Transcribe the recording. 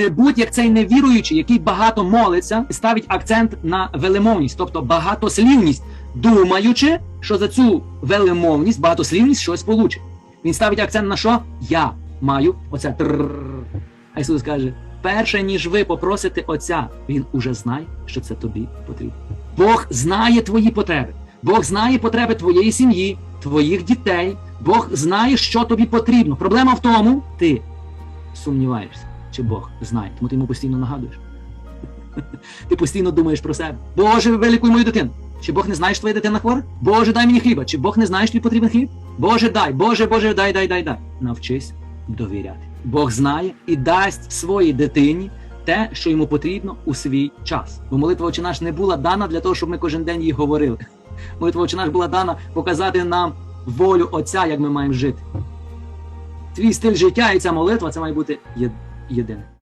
Е, Будь як цей невіруючий, який багато молиться, ставить акцент на велемовність, тобто багатослівність, думаючи, що за цю велемовність, багатослівність щось получить. Він ставить акцент на що? Я маю оце. А Ісус каже: перше ніж ви попросите Отця, Він уже знає, що це тобі потрібно. Бог знає твої потреби. Бог знає потреби твоєї сім'ї, твоїх дітей. Бог знає, що тобі потрібно. Проблема в тому, ти сумніваєшся, чи Бог знає, тому ти йому постійно нагадуєш. Ти постійно думаєш про себе. Боже, вилікуй мою дитину. Чи Бог не знає, що твоя дитина хвора? Боже, дай мені хліба. Чи Бог не знає, що тобі потрібен хліб? Боже, дай, Боже, Боже, дай, дай, дай, дай. Навчись довіряти. Бог знає і дасть своїй дитині те, що йому потрібно у свій час. Бо молитва «Отче наш не була дана для того, щоб ми кожен день її говорили. Молитва «Отче наш була дана показати нам волю Отця, як ми маємо жити. Твій стиль життя і ця молитва це має бути є- єдине.